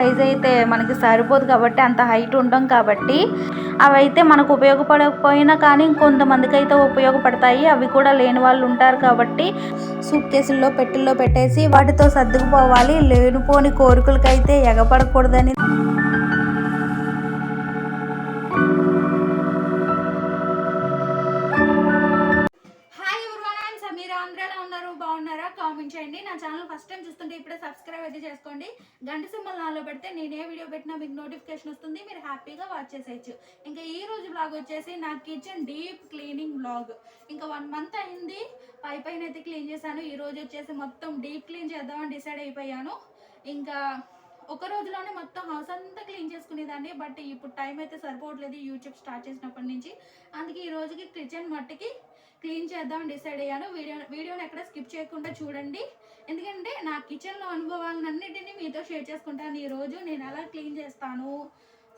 Size అయితే మనకి సరిపోదు కాబట్టి అంత హైట్ ఉండం కాబట్టి అవి అయితే మనకు ఉపయోగపడకపోయినా కానీ కొంతమందికి అయితే ఉపయోగపడతాయి. అవి కూడా లేని వాళ్ళు ఉంటారు కాబట్టి సూట్ కేసుల్లో పెట్టెల్లో పెట్టేసి వాటితో సర్దుకుపోవాలి. లేనిపోని కోరికలకైతే ఎగపడకూడదని కామెంట్ చేయండి నా ఛానల్ ఫస్ట్ టైం చూస్తుంటే ఇప్పుడే సబ్స్క్రైబ్ అయితే చేసుకోండి. గంట సింబల్ నాలో పెడితే నేను ఏ వీడియో పెట్టినా మీకు నోటిఫికేషన్ వస్తుంది. మీరు హ్యాపీగా వాచ్ చేసేయచ్చు. ఇంకా ఈ రోజు బ్లాగ్ వచ్చేసి నా కిచెన్ డీప్ క్లీనింగ్ బ్లాగ్ ఇంకా వన్ మంత్ అయింది. పై పైన అయితే క్లీన్ చేశాను. ఈ రోజు వచ్చేసి మొత్తం డీప్ క్లీన్ చేద్దామని డిసైడ్ అయిపోయాను. ఇంకా ఒక రోజులోనే మొత్తం హౌస్ అంతా క్లీన్ చేసుకునేదాన్ని. బట్ ఇప్పుడు టైం అయితే సరిపోవట్లేదు. యూట్యూబ్ స్టార్ట్ చేసినప్పటి నుంచి. అందుకే ఈ రోజుకి కిచెన్ మట్టికి క్లీన్ చేద్దాం డిసైడ్ అయ్యాను. వీడియో వీడియోని ఎక్కడ స్కిప్ చేయకుండా చూడండి. ఎందుకంటే నా కిచెన్లో అనుభవాలన్నిటినీ మీతో షేర్ చేసుకుంటాను. ఈరోజు నేను ఎలా క్లీన్ చేస్తాను?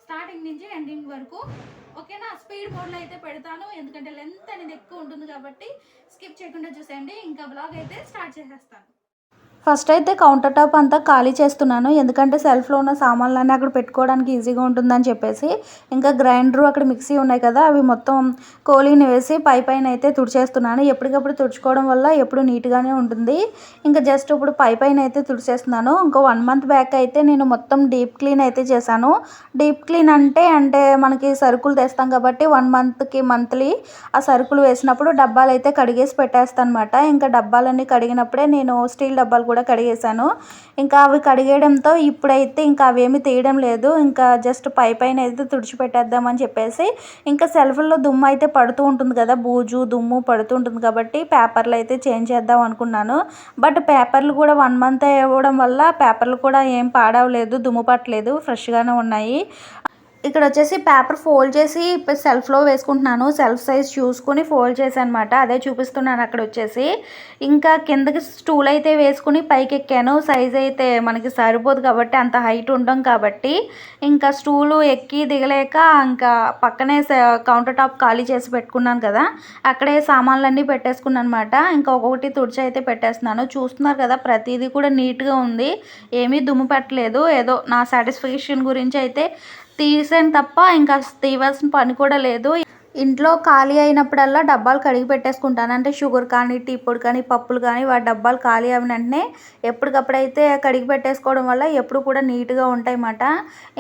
స్టార్టింగ్ నుంచి ఎండింగ్ వరకు. ఓకేనా? స్పీడ్ మోడ్లో అయితే పెడతాను. ఎందుకంటే లెంత్ అనేది ఎక్కువ ఉంటుంది కాబట్టి స్కిప్ చేయకుండా చూసేయండి. ఇంకా బ్లాగ్ అయితే స్టార్ట్ చేసేస్తాను. ఫస్ట్ అయితే కౌంటర్ టాప్ అంతా ఖాళీ చేస్తున్నాను. ఎందుకంటే సెల్ఫ్లో ఉన్న సామాన్లన్నీ అక్కడ పెట్టుకోవడానికి ఈజీగా ఉంటుందని చెప్పేసి ఇంకా గ్రైండర్ అక్కడ మిక్సీ ఉన్నాయి కదా అవి మొత్తం కోలీని వేసి పై పైన అయితే తుడిచేస్తున్నాను. ఎప్పటికప్పుడు తుడుచుకోవడం వల్ల ఎప్పుడు నీట్గానే ఉంటుంది. ఇంకా జస్ట్ ఇప్పుడు పై పైన అయితే తుడిచేస్తున్నాను. ఇంకో వన్ మంత్ బ్యాక్ అయితే నేను మొత్తం డీప్ క్లీన్ అయితే చేశాను. డీప్ క్లీన్ అంటే అంటే మనకి సరుకులు తెస్తాం కాబట్టి వన్ మంత్కి మంత్లీ ఆ సరుకులు వేసినప్పుడు డబ్బాలు అయితే కడిగేసి పెట్టేస్తాను అనమాట ఇంకా డబ్బాలన్నీ కడిగినప్పుడే నేను స్టీల్ డబ్బాలు కూడా కడిగేశాను. ఇంకా అవి కడిగేయడంతో ఇప్పుడైతే ఇంకా అవేమి తీయడం లేదు. ఇంకా జస్ట్ పై పైన అయితే తుడిచిపెట్టేద్దామని చెప్పేసి ఇంకా సెల్ఫ్లో దుమ్ము అయితే పడుతూ ఉంటుంది కదా బూజు దుమ్ము పడుతూ ఉంటుంది కాబట్టి పేపర్లు అయితే చేంజ్ చేద్దాం అనుకున్నాను. బట్ పేపర్లు కూడా వన్ మంత్ ఇవ్వడం వల్ల పేపర్లు కూడా ఏం పాడవలేదు దుమ్ము పట్టలేదు ఫ్రెష్గానే ఉన్నాయి. ఇక్కడ వచ్చేసి పేపర్ ఫోల్డ్ చేసి సెల్ఫ్లో వేసుకుంటున్నాను. సెల్ఫ్ సైజ్ చూసుకుని ఫోల్డ్ చేశానమాట. అనమాట అదే చూపిస్తున్నాను అక్కడ వచ్చేసి. ఇంకా కిందకి స్టూల్ అయితే వేసుకుని పైకి ఎక్కాను. సైజ్ అయితే మనకి సరిపోదు కాబట్టి అంత హైట్ ఉండం కాబట్టి ఇంకా స్టూలు ఎక్కి దిగలేక ఇంకా పక్కనే కౌంటర్ టాప్ ఖాళీ చేసి పెట్టుకున్నాను కదా. అక్కడే సామాన్లన్నీ పెట్టేసుకున్నాను అనమాట ఇంకా ఒక్కొక్కటి తుడిచి అయితే పెట్టేస్తున్నాను. చూస్తున్నారు కదా ప్రతిదీ కూడా నీట్గా ఉంది. ఏమీ దుమ్ము పెట్టలేదు. ఏదో నా సాటిస్ఫాక్షన్ గురించి అయితే తీసాను తప్ప ఇంకా తీవాల్సిన పని కూడా లేదు. ఇంట్లో ఖాళీ అయినప్పుడల్లా డబ్బాలు కడిగి పెట్టేసుకుంటాను. అంటే షుగర్ కానీ టీ పొడి కానీ పప్పులు కానీ వాటి డబ్బాలు ఖాళీ అయిన వెంటనే ఎప్పటికప్పుడైతే కడిగి పెట్టేసుకోవడం వల్ల ఎప్పుడు కూడా నీట్గా ఉంటాయి అన్నమాట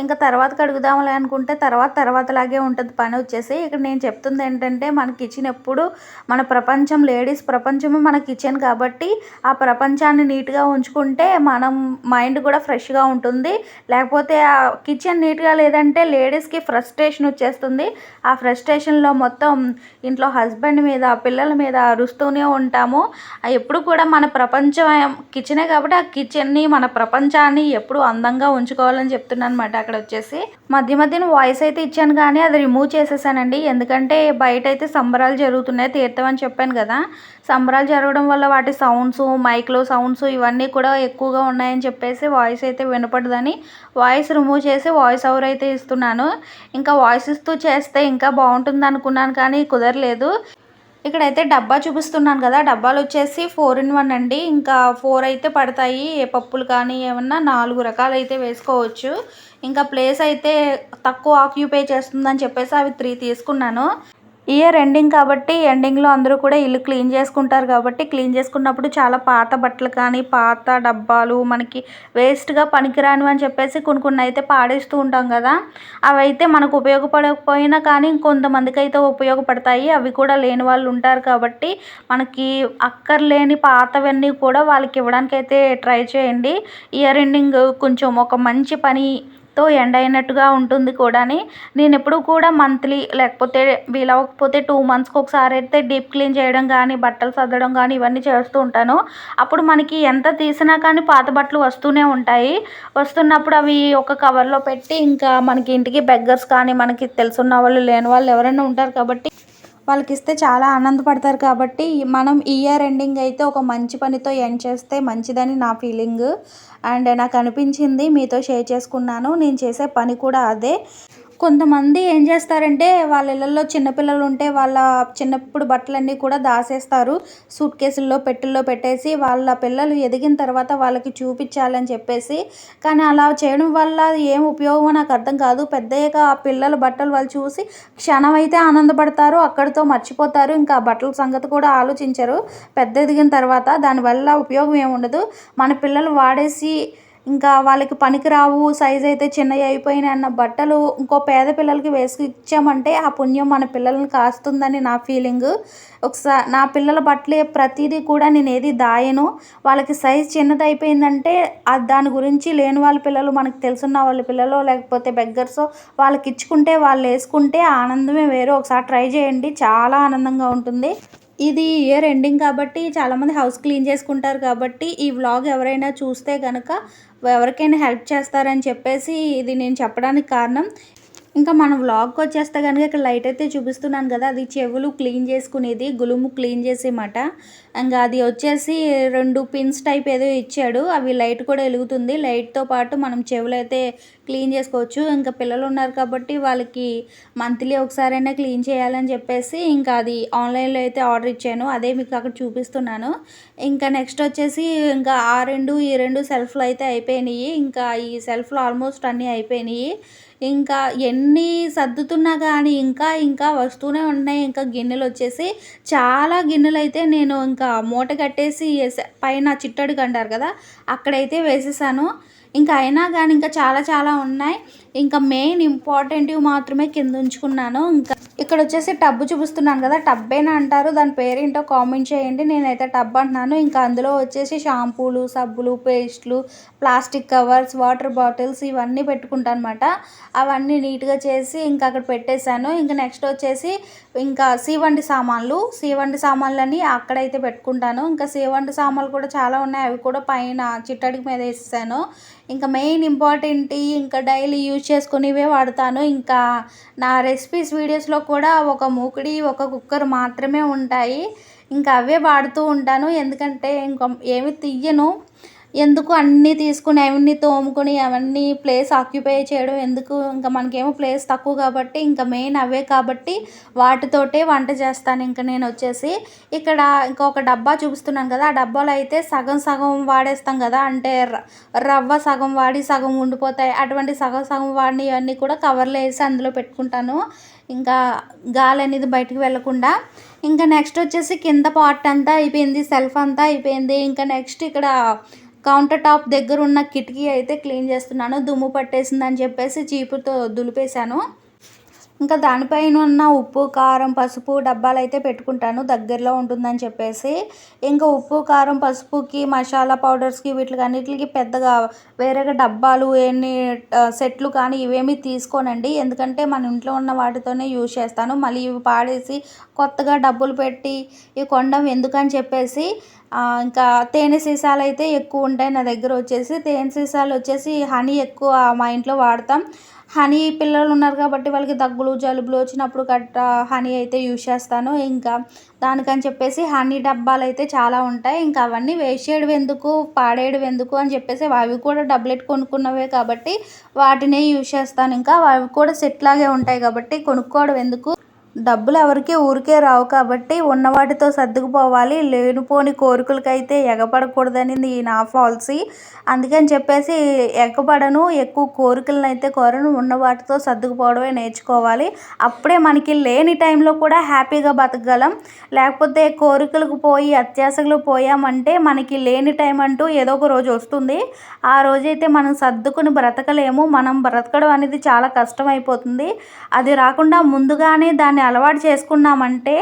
ఇంకా తర్వాత కడుగుదాంలే అనుకుంటే తర్వాత తర్వాతలాగే ఉంటుంది పని వచ్చేసి. ఇక్కడ నేను చెప్తుంది ఏంటంటే మన కిచెన్ ఎప్పుడు మన ప్రపంచం లేడీస్ ప్రపంచమే మన కిచెన్ కాబట్టి ఆ ప్రపంచాన్ని నీట్గా ఉంచుకుంటే మనం మైండ్ కూడా ఫ్రెష్గా ఉంటుంది. లేకపోతే ఆ కిచెన్ నీట్గా లేదంటే లేడీస్కి ఫ్రస్ట్రేషన్ వచ్చేస్తుంది. ఆ ఫ్రస్ట్రేషన్ రోజుల్లో మొత్తం ఇంట్లో హస్బెండ్ మీద పిల్లల మీద అరుస్తూనే ఉంటాము. ఎప్పుడు కూడా మన ప్రపంచం కిచెనే కాబట్టి ఆ కిచెన్ని మన ప్రపంచాన్ని ఎప్పుడు అందంగా ఉంచుకోవాలని చెప్తున్నాను అనమాట అక్కడ వచ్చేసి. మధ్య మధ్యన వాయిస్ అయితే ఇచ్చాను కానీ అది రిమూవ్ చేసేసానండి. ఎందుకంటే బయట అయితే సంబరాలు జరుగుతున్నాయి తీర్థం అని చెప్పాను కదా. సంబరాలు జరగడం వల్ల వాటి సౌండ్స్ మైక్లో సౌండ్స్ ఇవన్నీ కూడా ఎక్కువగా ఉన్నాయని చెప్పేసి వాయిస్ అయితే వినపడదని వాయిస్ రిమూవ్ చేసి వాయిస్ ఓవర్ అయితే ఇస్తున్నాను. ఇంకా వాయిస్ ఇస్తూ చేస్తే ఇంకా బాగుంటుంది అనుకున్నాను కానీ కుదరలేదు. ఇక్కడైతే డబ్బా చూపిస్తున్నాను కదా డబ్బాలు వచ్చేసి ఫోర్ ఇన్ వన్ అండి. ఇంకా ఫోర్ అయితే పడతాయి. ఏ పప్పులు కానీ ఏమన్నా నాలుగు రకాలు అయితే వేసుకోవచ్చు. ఇంకా ప్లేస్ అయితే తక్కువ ఆక్యుపై చేస్తుందని చెప్పేసి అవి త్రీ తీసుకున్నాను. ఇయర్ ఎండింగ్ కాబట్టి ఎండింగ్లో అందరూ కూడా ఇల్లు క్లీన్ చేసుకుంటారు కాబట్టి క్లీన్ చేసుకున్నప్పుడు చాలా పాత బట్టలు కానీ పాత డబ్బాలు మనకి వేస్ట్గా పనికిరాను అని చెప్పేసి కొన్ని కొన్ని అయితే పాడేస్తూ ఉంటాం కదా. అవి అయితే మనకు ఉపయోగపడకపోయినా కానీ కొంతమందికి అయితే ఉపయోగపడతాయి. అవి కూడా లేని వాళ్ళు ఉంటారు కాబట్టి మనకి అక్కర్లేని పాతవన్నీ కూడా వాళ్ళకి ఇవ్వడానికి అయితే ట్రై చేయండి. ఇయర్ ఎండింగ్ కొంచెం ఒక మంచి పని తో ఎండ్ అయినట్టుగా ఉంటుంది కూడాని. నేను ఎప్పుడు కూడా మంత్లీ లేకపోతే వీలవకపోతే టూ మంత్స్కి ఒకసారి అయితే డీప్ క్లీన్ చేయడం కానీ బట్టలు సర్దడం కానీ ఇవన్నీ చేస్తూ ఉంటాను. అప్పుడు మనకి ఎంత తీసినా కానీ పాత బట్టలు వస్తూనే ఉంటాయి. వస్తున్నప్పుడు అవి ఒక కవర్లో పెట్టి ఇంకా మనకి ఇంటికి బెగ్గర్స్ కానీ మనకి తెలుసున్న వాళ్ళు లేని వాళ్ళు ఎవరైనా ఉంటారు కాబట్టి వాళ్ళకి ఇస్తే చాలా ఆనందపడతారు కాబట్టి మనం ఇయర్ ఎండింగ్ అయితే ఒక మంచి పనితో ఎండ్ చేస్తే మంచిదని నా ఫీలింగ్ అండ్ నాకు అనిపించింది మీతో షేర్ చేసుకున్నాను. నేను చేసే పని కూడా అదే. కొంతమంది ఏం చేస్తారంటే వాళ్ళ ఇళ్ళల్లో చిన్నపిల్లలు ఉంటే వాళ్ళ చిన్నప్పుడు బట్టలన్నీ కూడా దాసేస్తారు. సూట్ కేసుల్లో పెట్టెల్లో పెట్టేసి వాళ్ళ పిల్లలు ఎదిగిన తర్వాత వాళ్ళకి చూపించాలని చెప్పేసి. కానీ అలా చేయడం వల్ల ఏం ఉపయోగమో నాకు అర్థం కాదు. పెద్దయ్యాక ఆ పిల్లల బట్టలు వాళ్ళు చూసి క్షణం అయితే ఆనందపడతారు అక్కడితో మర్చిపోతారు. ఇంకా ఆ బట్టల సంగతి కూడా ఆలోచించరు. పెద్ద ఎదిగిన తర్వాత దానివల్ల ఉపయోగం ఏముండదు మన పిల్లలు వాడేసి ఇంకా వాళ్ళకి పనికిరావు సైజ్ అయితే చిన్నవి అయిపోయినాయి అన్న బట్టలు ఇంకో పేద పిల్లలకి వేసి ఇచ్చామంటే ఆ పుణ్యం మన పిల్లల్ని కాస్తుందని నా ఫీలింగ్ ఒకసారి నా పిల్లల బట్టలు ప్రతిదీ కూడా నేను ఏది దాయను. వాళ్ళకి సైజ్ చిన్నది అయిపోయిందంటే దాని గురించి లేని వాళ్ళ పిల్లలు మనకు తెలుసున్న వాళ్ళ పిల్లలు లేకపోతే బెగ్గర్స్ వాళ్ళకి ఇచ్చుకుంటే వాళ్ళు వేసుకుంటే ఆనందమే వేరు. ఒకసారి ట్రై చేయండి చాలా ఆనందంగా ఉంటుంది. ఇది ఇయర్ ఎండింగ్ కాబట్టి చాలామంది హౌస్ క్లీన్ చేసుకుంటారు కాబట్టి ఈ వ్లాగ్ ఎవరైనా చూస్తే కనుక ఎవరికైనా హెల్ప్ చేస్తారని చెప్పేసి ఇది నేను చెప్పడానికి కారణం. ఇంకా మనం వ్లాగ్కి వచ్చేస్తే కనుక ఇక్కడ లైట్ అయితే చూపిస్తున్నాను కదా అది చెవులు క్లీన్ చేసుకునేది గులుము క్లీన్ చేసేమాట. ఇంకా అది వచ్చేసి రెండు పిన్స్ టైప్ ఏదో ఇచ్చాడు అవి లైట్ కూడా వెలుగుతుంది. లైట్తో పాటు మనం చెవులు అయితే క్లీన్ చేసుకోవచ్చు. ఇంకా పిల్లలు ఉన్నారు కాబట్టి వాళ్ళకి మంత్లీ ఒకసారైనా క్లీన్ చేయాలని చెప్పేసి ఇంకా అది ఆన్లైన్లో అయితే ఆర్డర్ ఇచ్చాను. అదే మీకు అక్కడ చూపిస్తున్నాను. ఇంకా నెక్స్ట్ వచ్చేసి ఇంకా ఆ రెండు ఈ రెండు సెల్ఫ్లు అయితే అయిపోయినాయి. ఇంకా ఈ సెల్ఫ్లు ఆల్మోస్ట్ అన్నీ అయిపోయినాయి. ఇంకా ఎన్ని సర్దుతున్నా కానీ ఇంకా ఇంకా వస్తూనే ఉన్నాయి ఇంకా గిన్నెలు వచ్చేసి చాలా గిన్నెలు అయితే నేను ఇంకా మూట కట్టేసి పైన చిట్టడికి అంటారు కదా అక్కడైతే వేసేసాను. ఇంకా అయినా కానీ ఇంకా చాలా చాలా ఉన్నాయి. ఇంకా మెయిన్ ఇంపార్టెంట్వి మాత్రమే కింద ఉంచుకున్నాను. ఇంకా ఇక్కడ వచ్చేసి టబ్ చూపిస్తున్నాను కదా టబ్బేనా అంటారు. దాని పేరేంటో కామెంట్ చేయండి. నేనైతే టబ్ అంటున్నాను. ఇంకా అందులో వచ్చేసి షాంపూలు సబ్బులు పేస్ట్లు ప్లాస్టిక్ కవర్స్ వాటర్ బాటిల్స్ ఇవన్నీ పెట్టుకుంటాను అనమాట అవన్నీ నీట్గా చేసి ఇంకా అక్కడ పెట్టేశాను. ఇంకా నెక్స్ట్ వచ్చేసి ఇంకా సీవండి సామాన్లు సీవండి సామాన్లని అక్కడైతే పెట్టుకుంటాను. ఇంకా సీవండి సామాన్లు కూడా చాలా ఉన్నాయి. అవి కూడా పైన చిట్టడికి మీద వేసేసాను. ఇంకా మెయిన్ ఇంపార్టెంట్ ఇంకా డైలీ యూజ్ చేసుకునేవే వాడతాను. ఇంకా నా రెసిపీస్ వీడియోస్లో కూడా ఒక మూకుడి ఒక కుక్కర్ మాత్రమే ఉంటాయి. ఇంకా అవే వాడుతూ ఉంటాను. ఎందుకంటే ఇంకా ఏమి తీయను ఎందుకు అన్నీ తీసుకుని అవన్నీ తోముకొని అవన్నీ ప్లేస్ ఆక్యుపై చేయడం ఎందుకు? ఇంకా మనకేమో ప్లేస్ తక్కువ కాబట్టి ఇంకా మెయిన్ అవే కాబట్టి వాటితోటే వంట చేస్తాను. ఇంకా నేను వచ్చేసి ఇక్కడ ఇంకొక డబ్బా చూపిస్తున్నాను కదా ఆ డబ్బాలో అయితే సగం సగం వాడేస్తాం కదా. అంటే ర- రవ్వ సగం వాడి సగం ఉండిపోతాయి. అటువంటి సగం సగం వాడిని ఇవన్నీ కూడా కవర్లో వేసి అందులో పెట్టుకుంటాను. ఇంకా గాలి అనేది బయటకు వెళ్ళకుండా. ఇంకా నెక్స్ట్ వచ్చేసి కింద పార్ట్ అంతా అయిపోయింది సెల్ఫ్ అంతా అయిపోయింది. ఇంకా నెక్స్ట్ ఇక్కడ కౌంటర్ టాప్ దగ్గర ఉన్న కిటికీ అయితే క్లీన్ చేస్తున్నాను. దుమ్ము పట్టేసిందని చెప్పేసి చీపుతో దులిపేశాను. ఇంకా దానిపైన ఉన్న ఉప్పు కారం పసుపు డబ్బాలు అయితే పెట్టుకుంటాను. దగ్గరలో ఉంటుందని చెప్పేసి. ఇంకా ఉప్పు కారం పసుపుకి మసాలా పౌడర్స్కి వీటికి అన్నిటికి పెద్దగా వేరేగా డబ్బాలు ఎన్ని సెట్లు కానీ ఇవేమీ తీసుకోనండి. ఎందుకంటే మన ఇంట్లో ఉన్న వాటితోనే యూజ్ చేస్తాను. మళ్ళీ ఇవి పాడేసి కొత్తగా డబ్బులు పెట్టి ఇవి కొండం ఎందుకని చెప్పేసి ఇంకా తేనె సీసాలు అయితే ఎక్కువ ఉంటాయి నా దగ్గర వచ్చేసి. తేనె సీసాలు వచ్చేసి హనీ ఎక్కువ మా ఇంట్లో వాడతాం. హనీ పిల్లలు ఉన్నారు కాబట్టి వాళ్ళకి దగ్గులు జలుబులు వచ్చినప్పుడు గట్రా హనీ అయితే యూజ్ చేస్తాను. ఇంకా దానికని చెప్పేసి హనీ డబ్బాలు అయితే చాలా ఉంటాయి. ఇంకా అవన్నీ వేసేయడం ఎందుకు పాడేయడం ఎందుకు అని చెప్పేసి అవి కూడా డబ్బులెట్ కొనుక్కున్నవే కాబట్టి వాటినే యూజ్ చేస్తాను. ఇంకా అవి కూడా సెట్ లాగే ఉంటాయి కాబట్టి కొనుక్కోవడం ఎందుకు? డబ్బులు ఎవరికి ఊరికే రావు కాబట్టి ఉన్న వాటితో సర్దుకుపోవాలి. లేనిపోని కోరికలకైతే ఎగపడకూడదని నా పాలసీ. అందుకని చెప్పేసి ఎగపడను ఎక్కువ కోరికలను అయితే కోరను ఉన్న వాటితో సర్దుకుపోవడమే నేర్చుకోవాలి. అప్పుడే మనకి లేని టైంలో కూడా హ్యాపీగా బతకగలం. లేకపోతే కోరికలకు పోయి అత్యాశలు పోయామంటే మనకి లేని టైం అంటూ ఏదో ఒక రోజు వస్తుంది. ఆ రోజైతే మనం సర్దుకుని బ్రతకలేము. మనం బ్రతకడం అనేది చాలా కష్టం అయిపోతుంది అది రాకుండా ముందుగానే దాన్ని అలవాటు చేసుకున్నామంటే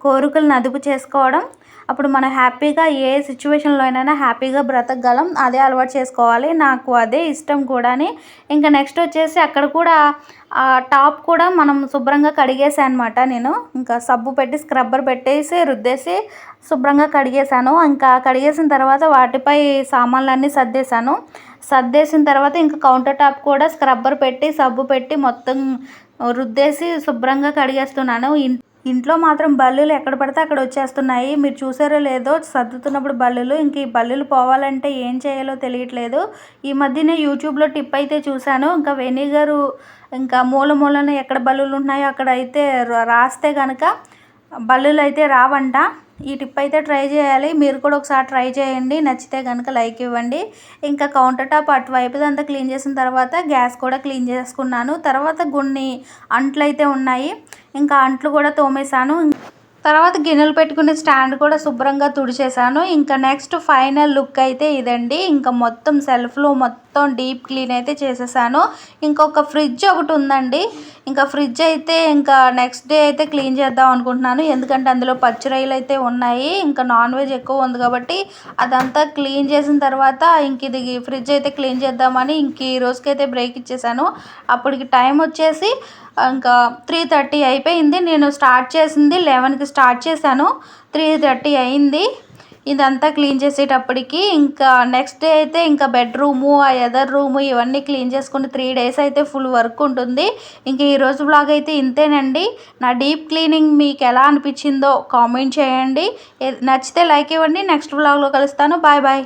కోరికలను అదుపు చేసుకోవడం అప్పుడు మనం హ్యాపీగా ఏ సిచ్యువేషన్లో అయినా హ్యాపీగా బ్రతకగలం అదే అలవాటు చేసుకోవాలి. నాకు అదే ఇష్టం కూడాని ఇంకా నెక్స్ట్ వచ్చేసి అక్కడ కూడా ఆ టాప్ కూడా మనం శుభ్రంగా కడిగేసాను అనమాట నేను. ఇంకా సబ్బు పెట్టి స్క్రబ్బర్ పెట్టేసి రుద్దేసి శుభ్రంగా కడిగేసాను ఇంకా కడిగేసిన తర్వాత వాటిపై సామాన్లన్నీ సర్దేశాను. సర్దేసిన తర్వాత ఇంకా కౌంటర్ టాప్ కూడా స్క్రబ్బర్ పెట్టి సబ్బు పెట్టి మొత్తం రుద్దేసి శుభ్రంగా కడిగేస్తున్నాను. ఇంట్లో మాత్రం బల్లులు ఎక్కడ పడితే అక్కడ వచ్చేస్తున్నాయి. మీరు చూసారో లేదో సర్దుతున్నప్పుడు బల్లులు. ఇంక ఈ బల్లులు పోవాలంటే ఏం చేయాలో తెలియట్లేదు. ఈ మధ్యనే యూట్యూబ్లో టిప్ అయితే చూశాను. ఇంకా వెనిగరు ఇంకా మూల మూలన ఎక్కడ బల్లులు ఉన్నాయో అక్కడ అయితే రాస్తే కనుక బల్లులు అయితే రావంట. ఈ టిప్ అయితే ట్రై చేయాలి. మీరు కూడా ఒకసారి ట్రై చేయండి. నచ్చితే కనుక లైక్ ఇవ్వండి. ఇంకా కౌంటర్ టాప్ అటువైపు అంతా క్లీన్ చేసిన తర్వాత గ్యాస్ కూడా క్లీన్ చేసుకున్నాను. తర్వాత కొన్ని అంట్లు అయితే ఉన్నాయి. ఇంకా అంట్లు కూడా తోమేశాను. తర్వాత గిన్నెలు పెట్టుకునే స్టాండ్ కూడా శుభ్రంగా తుడిచేశాను. ఇంకా నెక్స్ట్ ఫైనల్ లుక్ అయితే ఇదండి. ఇంకా మొత్తం సెల్ఫ్లో మొత్తం డీప్ క్లీన్ అయితే చేసేసాను. ఇంకొక ఫ్రిడ్జ్ ఒకటి ఉందండి. ఇంకా ఫ్రిడ్జ్ అయితే ఇంకా నెక్స్ట్ డే అయితే క్లీన్ చేద్దాం అనుకుంటున్నాను. ఎందుకంటే అందులో పచ్చిరొయ్యలు అయితే ఉన్నాయి. ఇంకా నాన్ వెజ్ ఎక్కువ ఉంది కాబట్టి అదంతా క్లీన్ చేసిన తర్వాత ఇంక ఇది ఫ్రిడ్జ్ అయితే క్లీన్ చేద్దామని ఇంక ఈ రోజుకైతే బ్రేక్ ఇచ్చేసాను. అప్పటికి టైం వచ్చేసి ఇంకా త్రీ థర్టీ అయిపోయింది. నేను స్టార్ట్ చేసింది లెవెన్కి స్టార్ట్ చేశాను. త్రీ థర్టీ అయింది. ఇదంతా క్లీన్ చేసేటప్పటికి ఇంకా నెక్స్ట్ డే అయితే ఇంకా బెడ్రూము ఆ ఎదర్ రూము ఇవన్నీ క్లీన్ చేసుకుని త్రీ డేస్ అయితే ఫుల్ వర్క్ ఉంటుంది. ఇంక ఈరోజు బ్లాగ్ అయితే ఇంతేనండి. నా డీప్ క్లీనింగ్ మీకు ఎలా అనిపించిందో కామెంట్ చేయండి. నచ్చితే లైక్ ఇవ్వండి. నెక్స్ట్ బ్లాగ్లో కలుస్తాను. Bye bye